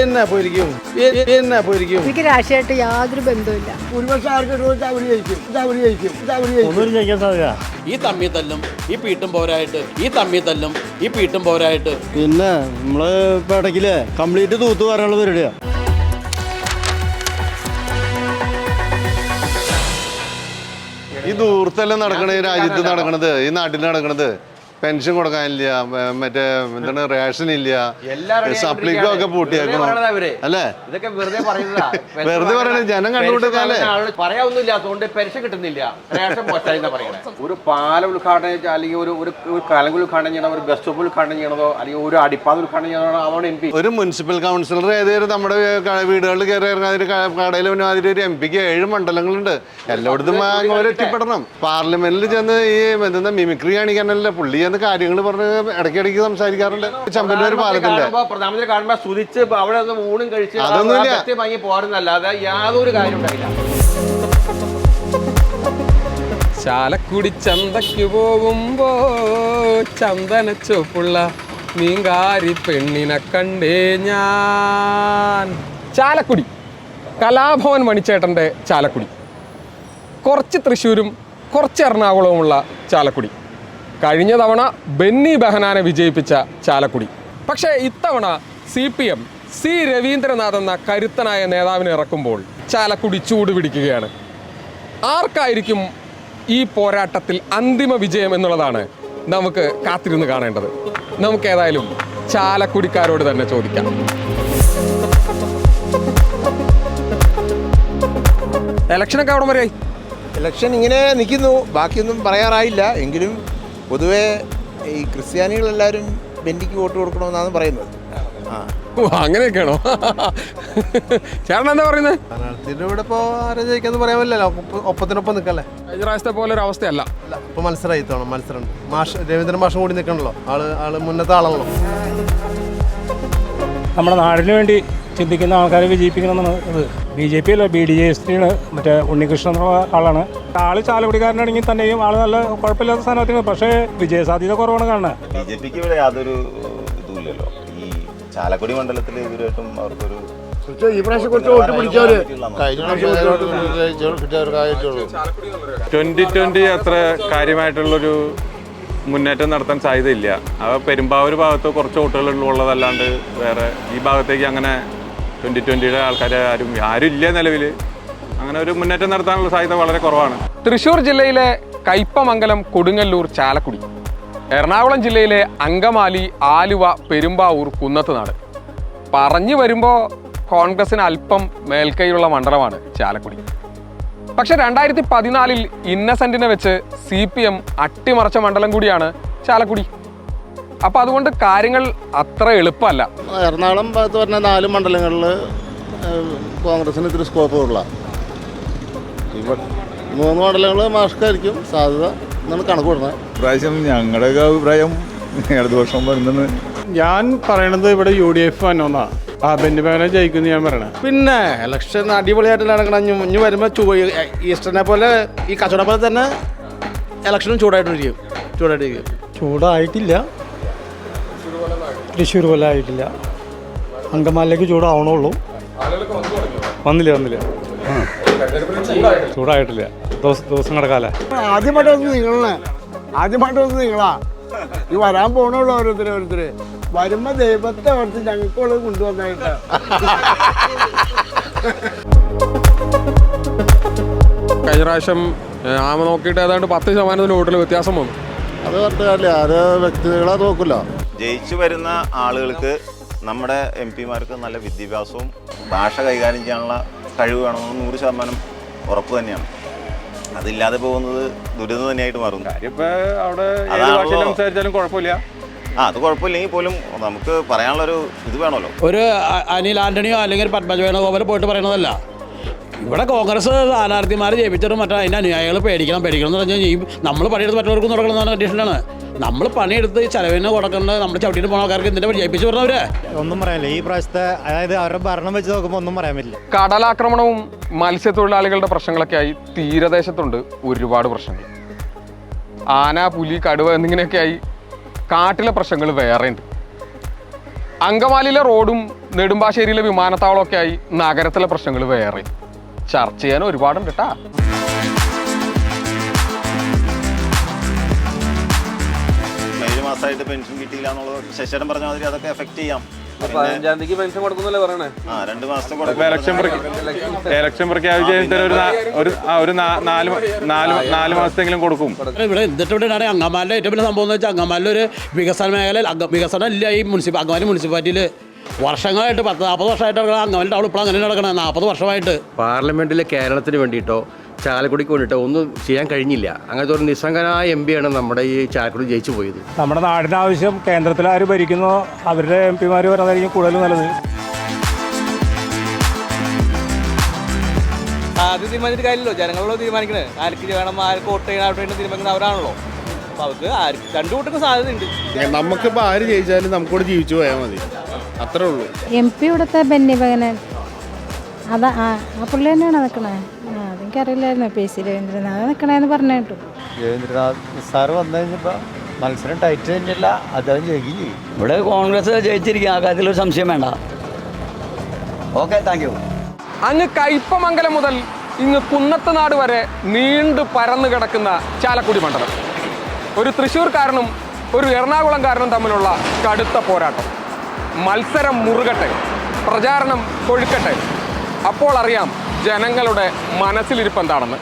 എന്നാ പോയിരിക്കും? എന്നാ പോയിരിക്കും? എനിക്ക് രാഷ്ട്രീയമായിട്ട് യാതൊരു ബന്ധവുമില്ല. ഒരുപക്ഷെ ആർക്ക് ഇത് അവർ ജയിക്കും. ഇത് അവർ ജയിക്കും. ഇത് അവർ ജയിക്കും. ജയിക്കാൻ സാധ്യത. ഈ തമ്മി തല്ലും ഈ പീട്ടും പോരായിട്ട് ഈ തമ്മി തല്ലും ഈ പീട്ടും പോരായിട്ട്. പിന്നെ നമ്മൾ ഇപ്പൊ ഇടയ്ക്കില്ലേ കംപ്ലീറ്റ് തൂത്ത് പറയാനുള്ള പരിപാടിയാ. ഈ ദൂരത്തെല്ലാം നടക്കണത് ഈ രാജ്യത്ത് നടക്കണത്? ഈ നാട്ടിൽ നടക്കണത്? പെൻഷൻ കൊടുക്കാനില്ല മറ്റേ എന്താണ് റേഷൻ ഇല്ല സപ്ലിക്കോ ഒക്കെ പൂട്ടിയേക്കണം അല്ലേ? ഇതൊക്കെ വെറുതെ പറയുന്നതാ. വെറുതെ പറയണത് ജനം കണ്ടുകൊടുക്കാല്ലേ പറയാവുന്നില്ലാത്തതുകൊണ്ട് പെൻഷൻ കിട്ടുന്നില്ല. റേഷൻ ഒരു പാലം ഉദ്ഘാടനം ചെയ്യ- അല്ലെങ്കിൽ ഒരു ഒരു ഒരു കലങ്ക് ഉദ്ഘാടനം ചെയ്യണോ ഒരു ബസ് സ്റ്റോപ്പ് ഉദ്ഘാടനം ചെയ്യണതോ അല്ലെങ്കിൽ ഒരു അടിപ്പാത ഉദ്ഘാടനം ചെയ്യണോ അതോടെ എം പി. ഒരു മുനിസിപ്പൽ കൗൺസിലർ ഏതൊരു നമ്മുടെ വീടുകളിൽ കയറി ഇറങ്ങാതിരി കടയിൽ പിന്നെ അതിൽ ഒരു എം പിക്ക് ഏഴ് മണ്ഡലങ്ങളുണ്ട്. എല്ലായിടത്തും എത്തിപ്പെടണം പാർലമെന്റിൽ ചെന്ന് ഈ എന്താ മിമിക്രി കാണിക്കാനല്ല പുള്ളി ചെന്ന് കാര്യങ്ങൾ പറഞ്ഞ് ഇടയ്ക്കിടയ്ക്ക് സംസാരിക്കാറുണ്ട്. ചമ്പന്നൂർ പാലത്തിന്റെ പ്രധാനമന്ത്രി കാണുമ്പോ സ്തുതിച്ച് അവിടെ നിന്ന് ഊണും കഴിച്ച് അതൊന്നുമില്ല. ആ പോരുന്നല്ലാതെ യാതൊരു കാര്യം ഉണ്ടായില്ല. ചാലക്കുടി ചന്തയ്ക്ക് പോകുമ്പോ ചന്ദന ചുവപ്പുള്ള മീങ്കാരി പെണ്ണിനെ കണ്ടേ ഞാൻ. ചാലക്കുടി. കലാഭവൻ മണിച്ചേട്ടന്റെ ചാലക്കുടി. കുറച്ച് തൃശ്ശൂരും കുറച്ച് എറണാകുളവുമുള്ള ചാലക്കുടി. കഴിഞ്ഞ തവണ ബെന്നി ബെഹനാനെ വിജയിപ്പിച്ച ചാലക്കുടി. പക്ഷേ ഇത്തവണ C P M C Raveendranath എന്ന കരുത്തനായ നേതാവിനെ ഇറക്കുമ്പോൾ ചാലക്കുടി ചൂടുപിടിക്കുകയാണ് ആർക്കായിരിക്കും ഈ പോരാട്ടത്തിൽ അന്തിമ വിജയം എന്നുള്ളതാണ് നമുക്ക് കാത്തിരുന്ന് കാണേണ്ടത്. നമുക്ക് ഏതായാലും ചാലക്കുടിക്കാരോട് തന്നെ ചോദിക്കാം. ഇലക്ഷനൊക്കെ അവിടെ വരെയായി ഇലക്ഷൻ ഇങ്ങനെ നിൽക്കുന്നു. ബാക്കിയൊന്നും പറയാറായില്ല. എങ്കിലും പൊതുവെ ഈ ക്രിസ്ത്യാനികളെല്ലാവരും ബെന്റിക്ക് വോട്ട് കൊടുക്കണമെന്നാണ് പറയുന്നത്. ആ. ഓ അങ്ങനെയൊക്കെയാണോ? ചേട്ടൻ എന്താ പറയുന്നത് സ്ഥാനാർത്ഥിയുടെ ഇവിടെ ഇപ്പോൾ ആരും ജയിക്കാന്ന് പറയാൻ പറ്റില്ലല്ലോ. ഒപ്പ- ഒപ്പത്തിനൊപ്പം നിൽക്കല്ലേ? കഴിഞ്ഞ പ്രാവശ്യത്തെ പോലെ ഒരു അവസ്ഥയല്ല. അല്ല ഇപ്പൊ മത്സരമായി തോണം മത്സരം. മാഷ് രവീന്ദ്രൻ മാഷും കൂടി നിൽക്കണല്ലോ. ആൾ ആൾ മുന്നത്തെ ആളാണല്ലോ. നമ്മുടെ നാടിനു വേണ്ടി ചിന്തിക്കുന്ന ആൾക്കാരെ വിജയിപ്പിക്കണം എന്നാണ് ഇത്. ബി ജെ പി അല്ല ബി ഡി ജെ എസ് മറ്റേ ഉണ്ണികൃഷ്ണൻ എന്നുള്ള ആളാണ്. ആൾ ചാലക്കുടിക്കാരനാണെങ്കിൽ തന്നെയും ആൾ നല്ല കുഴപ്പമില്ലാത്ത സ്ഥാനാർത്ഥിയാണ്. പക്ഷേ വിജയസാധ്യത കുറവാണ് കാണുന്നത്. ബി ജെ പിക്ക് ഇവിടെ യാതൊരു ഇതുമില്ലല്ലോ. ഈ ചാലക്കുടി മണ്ഡലത്തിൽ ഇതുവരായിട്ടും അവർക്കൊരു ട്വന്റി ട്വന്റി അത്ര കാര്യമായിട്ടുള്ളൊരു മുന്നേറ്റം നടത്താൻ സാധ്യതയില്ല. അവ പെരുമ്പാവൂർ ഭാഗത്ത് കുറച്ച് വോട്ടുകൾ ഉള്ളതല്ലാണ്ട് വേറെ ഈ ഭാഗത്തേക്ക് അങ്ങനെ ട്വന്റി ട്വന്റിയുടെ ആൾക്കാർ ആരും ആരും ഇല്ല നിലവിൽ അങ്ങനെ ഒരു മുന്നേറ്റം നടത്താനുള്ള സാധ്യത വളരെ കുറവാണ്. തൃശ്ശൂർ ജില്ലയിലെ കയ്പമംഗലം കൊടുങ്ങല്ലൂർ ചാലക്കുടി എറണാകുളം ജില്ലയിലെ അങ്കമാലി ആലുവ പെരുമ്പാവൂർ കുന്നത്തുനാട്. പറഞ്ഞു വരുമ്പോൾ കോൺഗ്രസിന് അല്പം മേൽക്കൈയുള്ള മണ്ഡലമാണ് ചാലക്കുടി. പക്ഷെ രണ്ടായിരത്തി പതിനാലിൽ ഇന്നസെന്റിനെ വെച്ച് സി പി എം അട്ടിമറച്ച മണ്ഡലം കൂടിയാണ് ചാലക്കുടി. അപ്പൊ അതുകൊണ്ട് കാര്യങ്ങൾ അത്ര എളുപ്പമല്ല. എറണാകുളം ഭാഗത്ത് പറഞ്ഞ നാല് മണ്ഡലങ്ങളിൽ കോൺഗ്രസിന് ഇത്തിരി സ്കോപ്പ് കൂടുതലാണ് ഇവിടെ മൂന്ന് മണ്ഡലങ്ങൾ മാഷ്കായിരിക്കും സാധ്യത എന്നാണ് കണക്ക് കൂടുന്നത് പ്രാവശ്യം ഞങ്ങളുടെ അഭിപ്രായം ഇടതുപക്ഷം വരുന്നത് ഞാൻ പറയണത് ഇവിടെ യു ഡി എഫ് വന്നോന്നാ. ആ ബെന്നിബാനെ ജയിക്കുന്നു ഞാൻ പറയണേ. പിന്നെ ഇലക്ഷൻ അടിപൊളിയായിട്ട് നടക്കണം. ഇനി വരുമ്പോൾ ചൂ ഈസ്റ്ററിനെ പോലെ ഈ കച്ചവടം പോലെ തന്നെ ഇലക്ഷനും ചൂടായിട്ടിരിക്കും. ചൂടായിട്ടിരിക്കും. ചൂടായിട്ടില്ല. തൃശ്ശൂർ പോലെ ആയിട്ടില്ല അങ്കമാലിലേക്ക് ചൂടാവണുള്ളൂ. വന്നില്ല വന്നില്ല. ചൂടായിട്ടില്ല. ദിവസം ദിവസം ആദ്യമായിട്ടൊന്ന് ആദ്യമായിട്ട് വന്ന് നിങ്ങളെ. ആദ്യമായിട്ട് വന്ന് നിങ്ങളാ. ഈ വരാൻ പോണുള്ളൂ ഓരോരുത്തര് ഓരോരുത്തര്. വരുമ്പോ ദൈവത്തെ ഓർത്ത് ഞങ്ങൾക്കുള്ളത് കൊണ്ടുവന്നായിട്ട്. കഴിഞ്ഞ പ്രാവശ്യം ആമ നോക്കിയിട്ട് ഏതാണ്ട് പത്ത് ശതമാനത്തിന് വോട്ടിൽ വ്യത്യാസം വന്നു. അത് കാര്യമില്ല വ്യക്തികളാ വ്യക്തികളെ നോക്കില്ല ജയിച്ചു വരുന്ന ആളുകൾക്ക് നമ്മുടെ എം പിമാർക്ക് നല്ല വിദ്യാഭ്യാസവും ഭാഷ കൈകാര്യം ചെയ്യാനുള്ള കഴിവ് വേണമെന്ന് നൂറ് ശതമാനം ഉറപ്പ് തന്നെയാണ്. അതില്ലാതെ പോകുന്നത് ദുരിതം തന്നെയായിട്ട് മാറും സംസാരിച്ചാലും കുഴപ്പമില്ല. ആ അത് കുഴപ്പമില്ലെങ്കിൽ പോലും നമുക്ക് പറയാനുള്ളൊരു ഇത് വേണമല്ലോ. ഒരു അനിൽ ആന്റണിയോ അല്ലെങ്കിൽ ഒരു പത്മജ വേണുഗോപാലോ പോയിട്ട് പറയണതല്ല. ഇവിടെ കോൺഗ്രസ് സ്ഥാനാർത്ഥിമാരെ ജയിപ്പിച്ചിട്ട് മറ്റേ അതിന്റെ അനുയായികൾ പേടിക്കണം പേടിക്കണം എന്ന് പറഞ്ഞാൽ നമ്മൾ പണിയെടുത്ത് മറ്റുള്ളവർക്കും നടക്കണം എന്ന കണ്ടീഷനാണ് നമ്മൾ പണിയെടുത്ത് ഈ ചെലവിന് കൊടുക്കേണ്ടത് നമ്മൾ ചവിട്ടിയിട്ട് പോണ ആൾക്കാർക്ക് എന്തിനാ ജയിപ്പിച്ച് പറഞ്ഞവര്? ഒന്നും പറയാനില്ല. ഈ പ്രാവശ്യത്തെ അതായത് അവരുടെ ഭരണം വെച്ച് നോക്കുമ്പോൾ ഒന്നും പറയാൻ പറ്റില്ല. കടലാക്രമണവും മത്സ്യത്തൊഴിലാളികളുടെ പ്രശ്നങ്ങളൊക്കെ ആയി തീരദേശത്തുണ്ട് ഒരുപാട് പ്രശ്നങ്ങൾ. ആന പുലി കടുവ എന്നിങ്ങനെയൊക്കെ ആയി കാട്ടിലെ പ്രശ്നങ്ങൾ വേറെയുണ്ട്. അങ്കമാലിയിലെ റോഡും നെടുമ്പാശ്ശേരിയിലെ വിമാനത്താവളമൊക്കെ ആയി നഗരത്തിലെ പ്രശ്നങ്ങൾ വേറെ ചർച്ച ചെയ്യാൻ ഒരുപാടുണ്ട് കേട്ടാ മാസമായിട്ട് പെൻഷൻ കിട്ടിയില്ല എന്നുള്ളത് ശശിധരൻ പറഞ്ഞ മാതിരി അതൊക്കെ എഫക്ട് ചെയ്യാം. പതിനഞ്ചാം തീയതി പെൻഷൻ കൊടുക്കുന്നല്ലേ പറയണേ? ആ രണ്ട് മാസത്തെ ഇപ്പൊ ഇലക്ഷൻ ഇലക്ഷൻ പ്രഖ്യാപിച്ച ഒരു നാ- ഒരു ആ, ഒരു നാ- നാല് മ- നാല് നാല് മാസത്തെങ്കിലും കൊടുക്കും. ഇവിടെ എന്നിട്ട് ഇവിടെയാണ് അങ്കമാലിന്റെ ഏറ്റവും വലിയ സംഭവം എന്ന് വെച്ചാൽ അങ്കമാലിൽ ഒരു വികസന മേഖല വികസനം ഇല്ല ഈ മുനിസിപ്പ അങ്കമാലി മുനിസിപ്പാലിറ്റിയിൽ വർഷങ്ങളായിട്ട് പത്ത് നാൽപ്പത് വർഷമായിട്ട് അങ്കമാലി അവൾ ഇപ്പോൾ അങ്ങനെ നടക്കണത് നാൽപ്പത് വർഷമായിട്ട്. പാർലമെന്റിലെ കേരളത്തിന് വേണ്ടിയിട്ടോ ചാലക്കുടിക്ക് വേണ്ടിയിട്ട് ഒന്നും ചെയ്യാൻ കഴിഞ്ഞില്ല. അങ്ങനത്തെ ഒരു നിസ്സംഗനായ എം പിയാണ് നമ്മുടെ ഈ ചാലക്കുടി ജയിച്ചു പോയത്. നമ്മുടെ നാടിന് ആവശ്യം കേന്ദ്രത്തിൽ ആര് ഭരിക്കുന്നോ അവരുടെ എം പിമാർ വരുന്നതായിരിക്കും കൂടുതൽ നല്ലത്. അത് തീരുമാനിച്ചിട്ട് കാര്യമല്ലോ ജനങ്ങളോട് തീരുമാനിക്കണേ. ആർക്ക് വേണം ആർക്ക് വോട്ട് ചെയ്യണം അവിടെ തീരുമാനിക്കുന്നത് അവരാണല്ലോ. അപ്പോൾ അവർക്ക് ആർക്ക് രണ്ടു കൂട്ടർക്ക് സാധ്യതയുണ്ട്. നമുക്കിപ്പോൾ ആര് ജയിച്ചാലും നമുക്കൂടെ ജീവിച്ചു പോയാൽ മതി. അത്രേ ഉള്ളൂ. എം പി ഇവിടുത്തെ ബെന്നി അതാ ആ ആ പുള്ളി തന്നെയാണ് നിൽക്കണേ ആ അതെനിക്കറിയില്ലായിരുന്നു പി സി രവീന്ദ്രനാഥ് നിൽക്കണേന്ന് പറഞ്ഞു കേട്ടു. രവീന്ദ്രനാഥ് സാറ് വന്നു കഴിഞ്ഞപ്പോൾ മത്സരം ടൈറ്റ് കഴിഞ്ഞില്ല അദ്ദേഹം ജയിക്കും ചെയ്യും. ഇവിടെ കോൺഗ്രസ് ജയിച്ചിരിക്കും ആ കാര്യത്തിലൊരു സംശയം വേണ്ട. ഓക്കെ താങ്ക് യു അങ്ങ് കയ്പമംഗലം മുതൽ ഇങ്ങ് കുന്നത്തനാട് വരെ നീണ്ടു പരന്നു കിടക്കുന്ന ചാലക്കുടി മണ്ഡലം. ഒരു തൃശ്ശൂർക്കാരനും ഒരു എറണാകുളംകാരനും തമ്മിലുള്ള കടുത്ത പോരാട്ടം. മത്സരം മുറുകട്ടെ പ്രചാരണം കൊഴുക്കട്ടെ. അപ്പോൾ അറിയാം ജനങ്ങളുടെ മനസ്സിലിരിപ്പ് എന്താണെന്ന്.